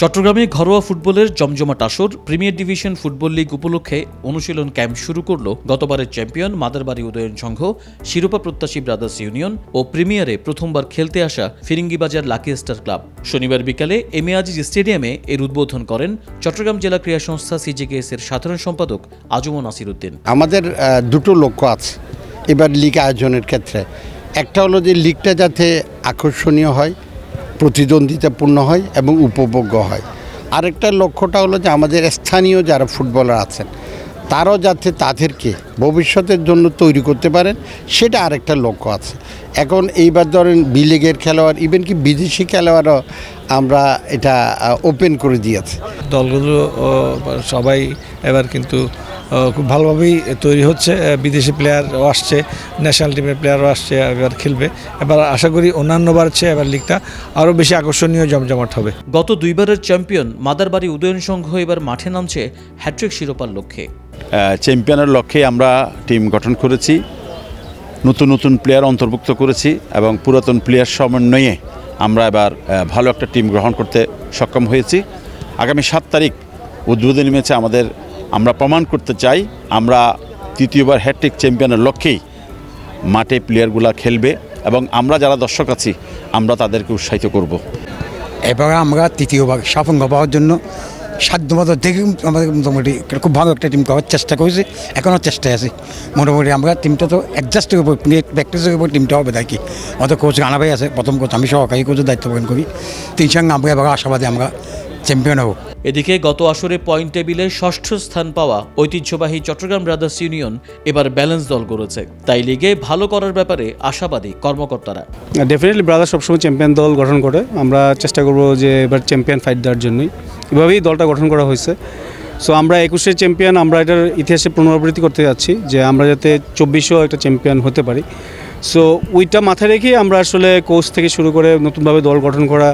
চট্টগ্রামে ঘরোয়া ফুটবলের জমজমাট আসর, প্রিমিয়ার ডিভিশন ফুটবল লিগ উপলক্ষে অনুশীলন ক্যাম্প শুরু করল গতবারের চ্যাম্পিয়ন মাদারবাড়ি উদয়ন সংঘ, শিরোপা প্রত্যাশী ব্রাদার্স ইউনিয়ন ও প্রিমিয়ারে প্রথমবার খেলতে আসা ফিরিঙ্গিবাজার লাকি স্টার ক্লাব। শনিবার বিকালে এম আজিজ স্টেডিয়ামে এর উদ্বোধন করেন চট্টগ্রাম জেলা ক্রীড়া সংস্থা সিজেকেএস এর সাধারণ সম্পাদক আজম নাসির উদ্দিন। আমাদের দুটো লক্ষ্য আছে এবার লিগ আয়োজনের ক্ষেত্রে। একটা হলো যে লিগটা যাতে আকর্ষণীয় হয় প্রতিদ্বন্দ্বিতাপূর্ণ হয় এবং উপভোগ্য হয়। আরেকটা লক্ষ্যটা হলো যে আমাদের স্থানীয় যারা ফুটবলার আছেন, তারাও যাতে তাদেরকে ভবিষ্যতের জন্য তৈরি করতে পারেন, সেটা আরেকটা লক্ষ্য আছে। এখন এইবার ধরেন বি লিগের খেলোয়াড় ইভেন কি বিদেশি খেলোয়াড়ও আমরা এটা ওপেন করে দিয়েছি। দলগুলো সবাই এবার কিন্তু খুব ভালোভাবেই তৈরি হচ্ছে। বিদেশি প্লেয়ারও আসছে ন্যাশনাল টিমের প্লেয়ারও আসছে এবার খেলবে। এবার আশা করি অন্যান্যবার চেয়ে এবার লিগটা আরও বেশি আকর্ষণীয় জমজমাট হবে। গত দুইবারের চ্যাম্পিয়ন মাদারবাড়ি উদয়ন সংঘ এবার মাঠে নামছে হ্যাট্রিক শিরোপার লক্ষ্যে। চ্যাম্পিয়নের লক্ষ্যে আমরা টিম গঠন করেছি নতুন নতুন প্লেয়ার অন্তর্ভুক্ত করেছি এবং পুরাতন প্লেয়ার সমন্বয়ে আমরা এবার ভালো একটা টিম গ্রহণ করতে সক্ষম হয়েছি। আগামী সাত তারিখ উদ্বোধনী ম্যাচে আমাদের আমরা প্রমাণ করতে চাই, আমরা তৃতীয়বার হ্যাট্রিক চ্যাম্পিয়নের লক্ষ্যেই মাঠে প্লেয়ারগুলা খেলবে এবং আমরা যারা দর্শক আছি, আমরা তাদেরকে উৎসাহিত করব। এবার আমরা তৃতীয়বার সাফল্য পাওয়ার জন্য সাধ্যমতো দেখে, আমাদের মোটামুটি খুব ভালো একটা টিম করার চেষ্টা করেছি, এখনও চেষ্টায় আছি। মোটামুটি আমরা টিমটা তো অ্যাডজাস্টের উপর প্র্যাকটিসের উপর টিমটা হবে কি আমাদের কোচ গানাভাই আছে, প্রথম কোচ আমি সহকারী কোচের দায়িত্ব পালন করি। তিন সঙ্গে আমরা এবার আশাবাদী আমরা চ্যাম্পিয়ন হব। এদিকে গত আসরে পয়েন্ট টেবিলে ষষ্ঠ স্থান পাওয়া ঐতিহ্যবাহী চট্টগ্রাম ব্রাদার্স ইউনিয়ন এবার ব্যালেন্স দল গড়েছে। তাই লিগে ভালো করার ব্যাপারে আশাবাদী কর্মকর্তারা। ডেফিনেটলি ব্রাদার সবসময় চ্যাম্পিয়ন দল গঠন করে। আমরা চেষ্টা করব যে এবার চ্যাম্পিয়ন ফাইট দেওয়ার জন্যই। এভাবেই দলটা গঠন করা হয়েছে। সো আমরা একুশে চ্যাম্পিয়ন আমরা এটার ইতিহাসে পুনরাবৃত্তি করতে যাচ্ছি যে আমরা যাতে চব্বিশেও একটা চ্যাম্পিয়ন হতে পারি। সো ওইটা মাথায় রেখেই আমরা আসলে কোচ থেকে শুরু করে নতুনভাবে দল গঠন করা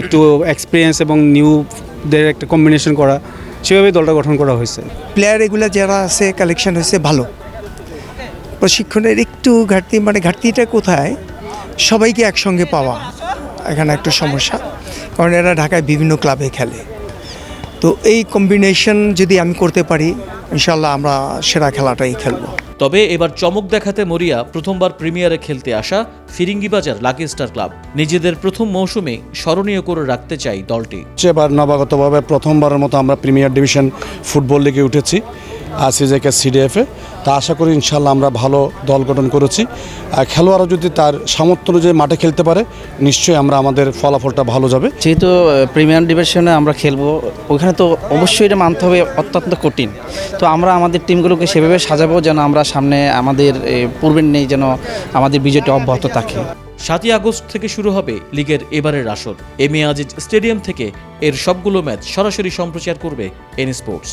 একটু এক্সপিরিয়েন্স এবং নিউদের একটা কম্বিনেশন করা সেভাবে দলটা গঠন করা হয়েছে। প্লেয়ার এগুলো যারা আছে কালেকশন হয়েছে, ভালো। প্রশিক্ষণের একটু ঘাটতি মানে ঘাটতিটা কোথায়? সবাইকে একসঙ্গে পাওয়া এখানে একটা সমস্যা, কারণ এরা ঢাকায় বিভিন্ন ক্লাবে খেলে। তো এই কম্বিনেশন যদি আমি করতে পারি ইনশাল্লাহ আমরা সেরা খেলাটাই খেলব। তবে এবার চমক দেখাতে মরিয়া প্রথমবার প্রিমিয়ারে খেলতে আসা ফিরিঙ্গিবাজার লাকি স্টার ক্লাব। নিজেদের প্রথম মৌসুমে স্মরণীয় করে রাখতে চাই দলটি। এবার নবাগতভাবে প্রথমবারের মতো আমরা প্রিমিয়ার ডিভিশন ফুটবল লিগে উঠেছি। সিজেকে সিডিএফে তা আশা করি ইনশাল্লাহ আমরা ভালো দল গঠন করেছি। আর খেলোয়াড়রা যদি তার সামর্থ্য অনুযায়ী মাঠে খেলতে পারে নিশ্চয়ই আমরা আমাদের ফলাফলটা ভালো যাবে। যেহেতু প্রিমিয়ার ডিভিশনে আমরা খেলব ওখানে তো অবশ্যই এটা মানতে হবে অত্যন্ত কঠিন। তো আমরা আমাদের টিমগুলোকে সেভাবে সাজাবো যেন আমরা সামনে আমাদের পূর্বের নেই যেন আমাদের বিজয়টা অব্যাহত থাকে। সাতই আগস্ট থেকে শুরু হবে লিগের এবারের আসর। এম এ আজিজ স্টেডিয়াম থেকে এর সবগুলো ম্যাচ সরাসরি সম্প্রচার করবে N sports